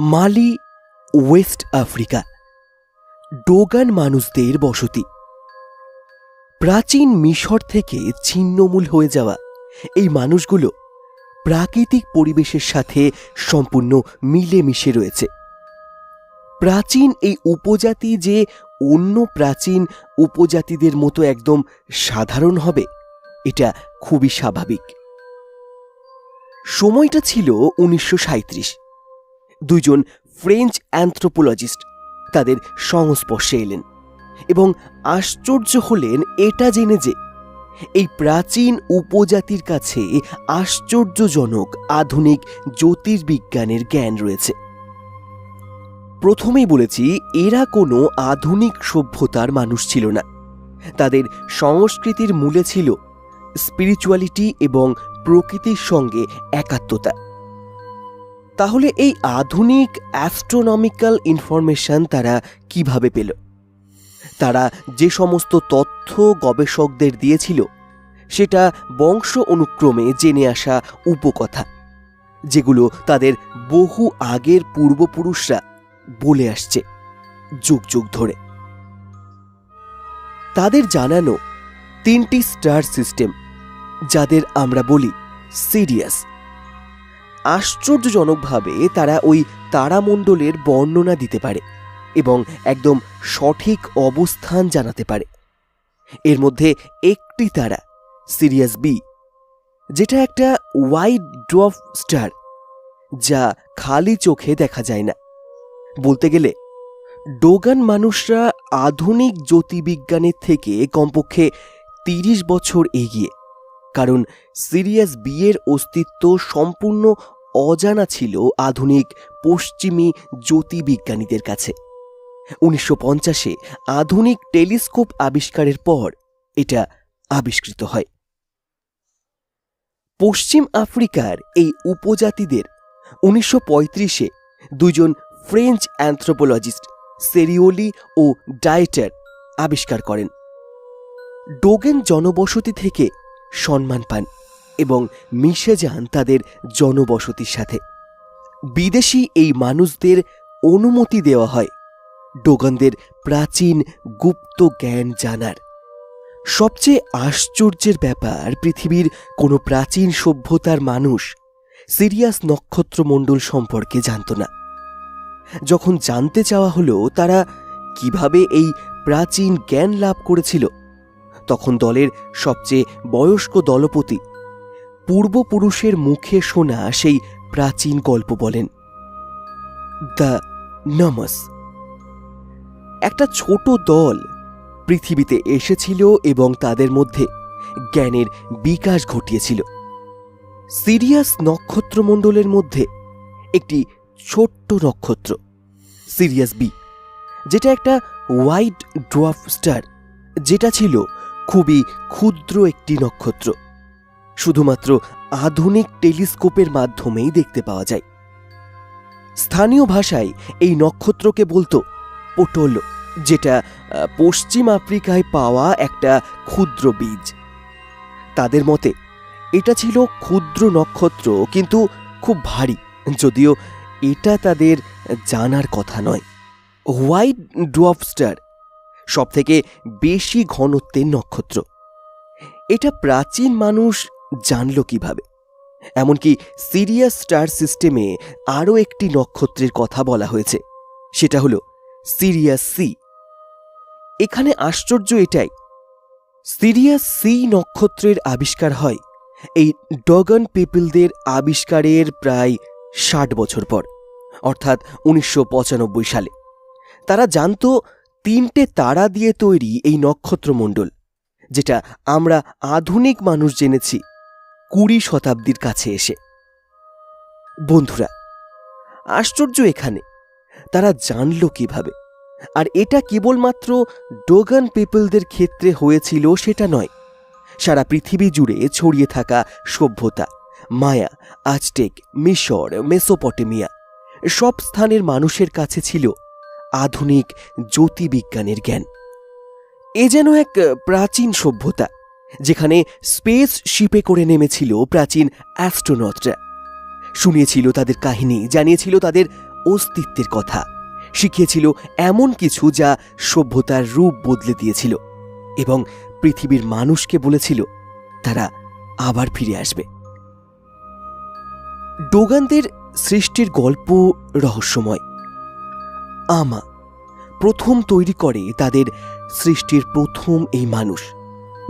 মালি, West Africa. ডোগান মানুষদের বসতি। প্রাচীন মিশর থেকে ছিন্নমূল হয়ে যাওয়া এই মানুষগুলো প্রাকৃতিক পরিবেশের সাথে সম্পূর্ণ মিলেমিশে রয়েছে। প্রাচীন এই উপজাতি যে অন্য প্রাচীন উপজাতিদের মতো একদম সাধারণ হবে, এটা খুবই স্বাভাবিক। সময়টা ছিল উনিশশো সাঁইত্রিশ। দুইজন ফ্রেঞ্চ অ্যান্থ্রোপোলজিস্ট তাদের সংস্পর্শে এলেন এবং আশ্চর্য হলেন এটা জেনে যে এই প্রাচীন উপজাতির কাছে আশ্চর্যজনক আধুনিক জ্যোতির্বিজ্ঞানের জ্ঞান রয়েছে। প্রথমেই বলেছি, এরা কোনো আধুনিক সভ্যতার মানুষ ছিল না। তাদের সংস্কৃতির মূলে ছিল স্পিরিচুয়ালিটি এবং প্রকৃতির সঙ্গে একাত্মতা। তাহলে এই আধুনিক অ্যাস্ট্রোনমিক্যাল ইনফরমেশন তারা কীভাবে পেল? তারা যে সমস্ত তথ্য গবেষকদের দিয়েছিল, সেটা বংশ অনুক্রমে জেনে আসা উপকথা, যেগুলো তাদের বহু আগের পূর্বপুরুষরা বলে আসছে যুগ যুগ ধরে। তাদের জানানো তিনটি স্টার সিস্টেম, যাদের আমরা বলি সিরিয়াস। আশ্চর্যজনকভাবে তারা ওই তারামণ্ডলের বর্ণনা দিতে পারে এবং একদম সঠিক অবস্থান জানাতে পারে। এর মধ্যে একটি তারা, সিরিয়াস বি, যেটা একটা ওয়াইড ড্রফ স্টার, যা খালি চোখে দেখা যায় না। বলতে গেলে, ডোগান মানুষরা আধুনিক জ্যোতির্বিজ্ঞানের থেকে কমপক্ষে তিরিশ বছর এগিয়ে। কারণ সিরিয়াস বিয়ের অস্তিত্ব সম্পূর্ণ অজানা ছিল আধুনিক পশ্চিমী জ্যোতির্বিজ্ঞানীদের কাছে। উনিশশো পঞ্চাশে আধুনিক টেলিস্কোপ আবিষ্কারের পর এটা আবিষ্কৃত হয়। পশ্চিম আফ্রিকার এই উপজাতিদের উনিশশো পঁয়ত্রিশে দুজন ফ্রেঞ্চ অ্যান্থ্রোপোলজিস্ট সেরিওলি ও ডায়েটার আবিষ্কার করেন। ডোগেন জনবসতি থেকে সম্মান পান এবং মিশে যান তাদের জনবসতির সাথে। বিদেশি এই মানুষদের অনুমতি দেওয়া হয় ডোগনদের প্রাচীন গুপ্ত জ্ঞান জানার। সবচেয়ে আশ্চর্যের ব্যাপার, পৃথিবীর কোনো প্রাচীন সভ্যতার মানুষ সিরিয়াস নক্ষত্রমণ্ডল সম্পর্কে জানত না। যখন জানতে চাওয়া হলো, তারা কীভাবে এই প্রাচীন জ্ঞান লাভ করেছিল তখন দলের সবচেয়ে বয়স্ক দলপতি। পূর্বপুরুষের মুখে শোনা সেই প্রাচীন গল্প বলেন, দ্য নমস একটা ছোট দল পৃথিবীতে এসেছিল এবং তাদের মধ্যে জ্ঞানের বিকাশ ঘটিয়েছিল। সিরিয়াস নক্ষত্রমণ্ডলের মধ্যে একটি ছোট্ট নক্ষত্র, সিরিয়াস বি, যেটা একটা হোয়াইট ড্রফ স্টার, যেটা ছিল খুবই ক্ষুদ্র একটি নক্ষত্র। শুধুমাত্র আধুনিক টেলিস্কোপের মাধ্যমেই দেখতে পাওয়া যায়। স্থানীয় ভাষায় এই নক্ষত্রকে বলতো পোটোলো, যেটা পশ্চিম আফ্রিকায় পাওয়া একটা ক্ষুদ্র বীজ। তাদের মতে, এটা ছিল ক্ষুদ্র নক্ষত্র, কিন্তু খুব ভারী, যদিও এটা তাদের জানার কথা নয়। হোয়াইট ডুয়াফ স্টার সব থেকে বেশি ঘনত্বের নক্ষত্র। এটা প্রাচীন মানুষ জানল কীভাবে। এমনকি সিরিয়াস স্টার সিস্টেমে আরও একটি নক্ষত্রের কথা বলা হয়েছে, সেটা হলো সিরিয়াস সি। এখানে আশ্চর্য এটাই, সিরিয়াস সি নক্ষত্রের আবিষ্কার হয় এই ডগন পিপলদের আবিষ্কারের প্রায় ষাট বছর পর, অর্থাৎ উনিশশো পঁচানব্বই সালে। তারা জানতো তিনটে তারা দিয়ে তৈরি এই নক্ষত্রমণ্ডল, যেটা আমরা আধুনিক মানুষ জেনেছি কুড়ি শতাব্দীর কাছে এসে। বন্ধুরা, আশ্চর্য এখানে, তারা জানল কীভাবে, আর এটা কেবলমাত্র ডোগান পিপলদের ক্ষেত্রে হয়েছিল সেটা নয়, সারা পৃথিবী জুড়ে ছড়িয়ে থাকা সভ্যতা, মায়া, আজটেক, মিশর, মেসোপটেমিয়া, সব স্থানের মানুষের কাছে ছিল আধুনিক জ্যোতির্বিজ্ঞানের জ্ঞান। এ যেন এক প্রাচীন সভ্যতা, যেখানে স্পেস শিপে করে নেমেছিল প্রাচীন অ্যাস্ট্রোনটরা শুনিয়েছিল তাদের কাহিনী, জানিয়েছিল তাদের অস্তিত্বের কথা, শিখিয়েছিল এমন কিছু যা সভ্যতার রূপ বদলে দিয়েছিল এবং পৃথিবীর মানুষকে বলেছিল, তারা আবার ফিরে আসবে। ডোগানদের সৃষ্টির গল্প রহস্যময়। আমা প্রথম তৈরি করে তাদের সৃষ্টির প্রথম এই মানুষ।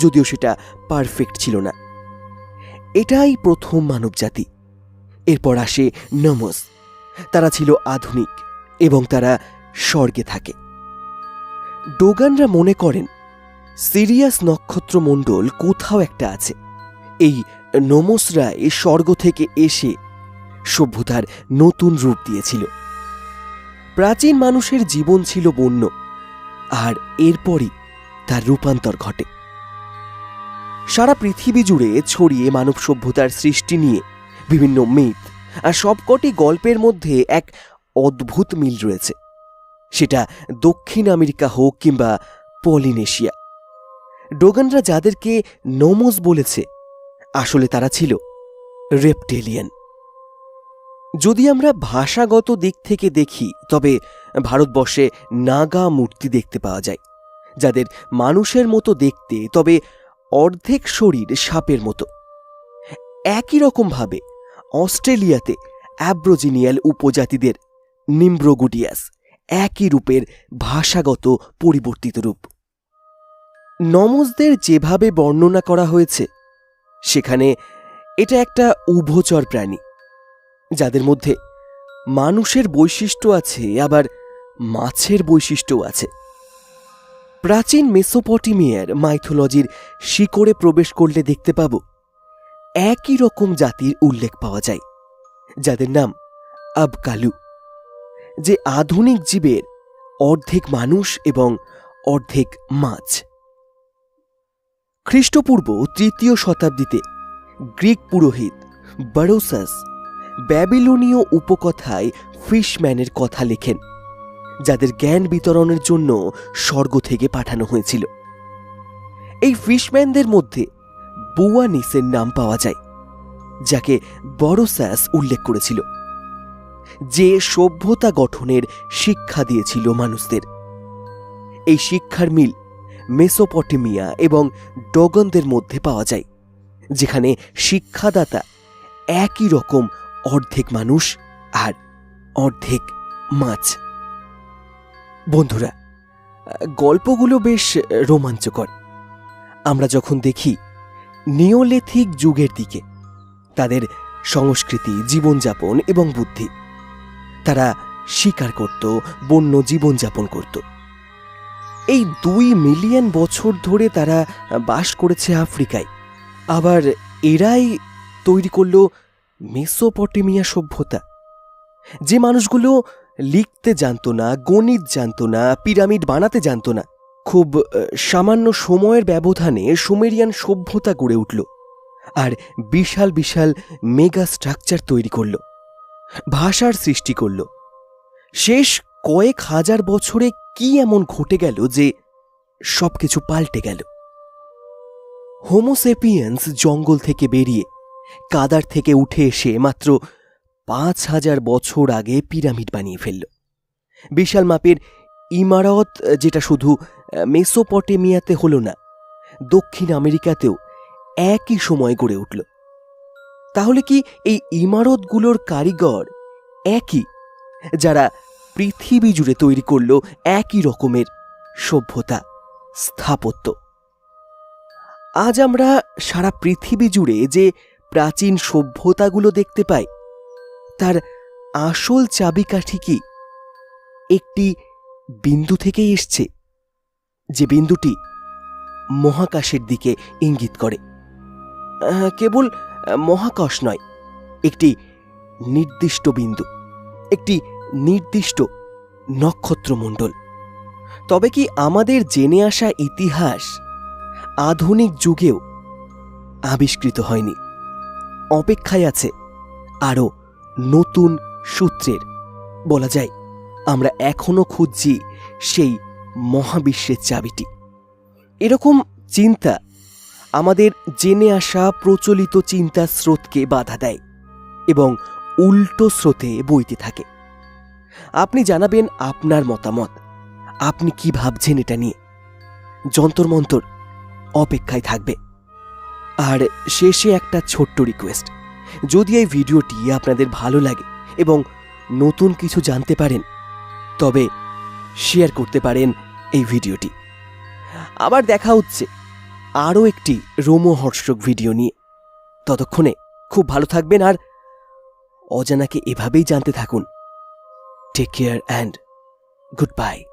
যদিও সেটা পারফেক্ট ছিল না। এটাই প্রথম মানবজাতি। এরপর আসে নমস। তারা ছিল আধুনিক এবং তারা স্বর্গে থাকে। ডোগানরা মনে করেন, সিরিয়াস নক্ষত্রমণ্ডল কোথাও একটা আছে। এই নমসরা এই স্বর্গ থেকে এসে সভ্যতার নতুন রূপ দিয়েছিল। প্রাচীন মানুষের জীবন ছিল বন্য, আর এরপরই তার রূপান্তর ঘটে। সারা পৃথিবী জুড়ে ছড়িয়ে মানব সভ্যতার সৃষ্টি নিয়ে বিভিন্ন মিথ আর সবকটি গল্পের মধ্যে এক অদ্ভুত মিল রয়েছে। সেটা দক্ষিণ আমেরিকা হোক কিংবা পলিনেশিয়া। ডোগানরা যাদেরকে নোমোস বলেছে, আসলে তারা ছিল রেপটেলিয়ান। যদি আমরা ভাষাগত দিক থেকে দেখি, তবে ভারতবর্ষে নাগা মূর্তি দেখতে পাওয়া যায়। যাদের মানুষের মতো দেখতে, তবে অর্ধেক শরীর সাপের মতো। একই রকমভাবে অস্ট্রেলিয়াতে অ্যাব্রোজিনিয়াল উপজাতিদের নিম্ব্রোগুডিয়াস একই রূপের ভাষাগত পরিবর্তিত রূপ। নমসদের যেভাবে বর্ণনা করা হয়েছে, সেখানে এটা একটা উভচর প্রাণী। যাদের মধ্যে মানুষের বৈশিষ্ট্য আছে, আবার মাছের বৈশিষ্ট্যও আছে। প্রাচীন মেসোপটিমিয়ার মাইথোলজির শিকড়ে প্রবেশ করলে দেখতে পাব, একই রকম জাতির উল্লেখ পাওয়া যায়, যাদের নাম আবকালু, যে আধুনিক জীবের অর্ধেক মানুষ এবং অর্ধেক মাছ। খ্রিস্টপূর্ব তৃতীয় শতাব্দীতে গ্রিক পুরোহিত বারোসাস ব্যাবিলনীয় উপকথায় ফিশম্যানের কথা লেখেন, যাদের জ্ঞান বিতরণের জন্য স্বর্গ থেকে পাঠানো হয়েছিল। এই ফিশম্যানদের মধ্যে বুয়ানিসের নাম পাওয়া যায়, যাকে বড়স্যাস উল্লেখ করেছিল, যে সভ্যতা গঠনের শিক্ষা দিয়েছিল মানুষদের। এই শিক্ষার মিল মেসোপটেমিয়া এবং ডগনদের মধ্যে পাওয়া যায়, যেখানে শিক্ষাদাতা একই রকম অর্ধেক মানুষ আর অর্ধেক মাছ। বন্ধুরা, গল্পগুলো বেশ রোমাঞ্চকর। আমরা যখন দেখি নিওলেথিক যুগের দিকে, তাদের সংস্কৃতি, জীবনযাপন এবং বুদ্ধি, তারা শিকার করত, বন্য জীবনযাপন করত। এই দুই মিলিয়ন বছর ধরে তারা বাস করেছে আফ্রিকায়। আবার এরাই তৈরি করল মেসোপটেমিয়া সভ্যতা। যে মানুষগুলো লিখতে জানতো না, গণিত জানতো না, পিরামিড বানাতে জানতো না, খুব সামান্য সময়ের ব্যবধানে সুমেরিয়ান সভ্যতা গড়ে উঠল আর বিশাল বিশাল মেগা স্ট্রাকচার তৈরি করল, ভাষার সৃষ্টি করল। শেষ কয়েক হাজার বছরে কি এমন ঘটে গেল যে সবকিছু পাল্টে গেল? হোমোসেপিয়েন্স জঙ্গল থেকে বেরিয়ে কাদার থেকে উঠে এসে মাত্র পাঁচ হাজার বছর আগে পিরামিড বানিয়ে ফেলল। বিশাল মাপের ইমারত, যেটা শুধু মেসোপটেমিয়াতে হলো না, দক্ষিণ আমেরিকাতেও একই সময় গড়ে উঠল। তাহলে কি এই ইমারতগুলোর কারিগর একই, যারা পৃথিবী জুড়ে তৈরি করল একই রকমের সভ্যতা, স্থাপত্য? আজ আমরা সারা পৃথিবী জুড়ে যে প্রাচীন সভ্যতাগুলো দেখতে পাই। তার আসল চাবিকাঠি কি? একটি বিন্দু থেকেই এসছে, যে বিন্দুটি মহাকাশের দিকে ইঙ্গিত করে। কেবল মহাকাশ নয়, একটি নির্দিষ্ট বিন্দু, একটি নির্দিষ্ট নক্ষত্রমণ্ডল। তবে কি আমাদের জেনে আসা ইতিহাস আধুনিক যুগেও আবিষ্কৃত হয়নি? অপেক্ষায় আছে আরও নতুন সূত্রের। বলা যায়, আমরা এখনও খুঁজছি সেই মহাবিশ্বের চাবিটি। এরকম চিন্তা আমাদের জেনে আসা প্রচলিত চিন্তার স্রোতকে বাধা দেয় এবং উল্টো স্রোতে বইতে থাকে। আপনি জানাবেন আপনার মতামত। আপনি কি ভাবছেন এটা নিয়ে? যন্তর মন্তর অপেক্ষায় থাকবে। আর শেষে একটা ছোট্ট রিকোয়েস্ট যদি এই ভিডিওটি আপনাদের ভালো লাগে এবং নতুন কিছু জানতে পারেন, তবে শেয়ার করতে পারেন এই ভিডিওটি। আবার দেখা হচ্ছে আরও একটি রোমহর্ষক ভিডিও নিয়ে। ততক্ষণে খুব ভালো থাকবেন আর অজানাকে এভাবেই জানতে থাকুন। Take care and goodbye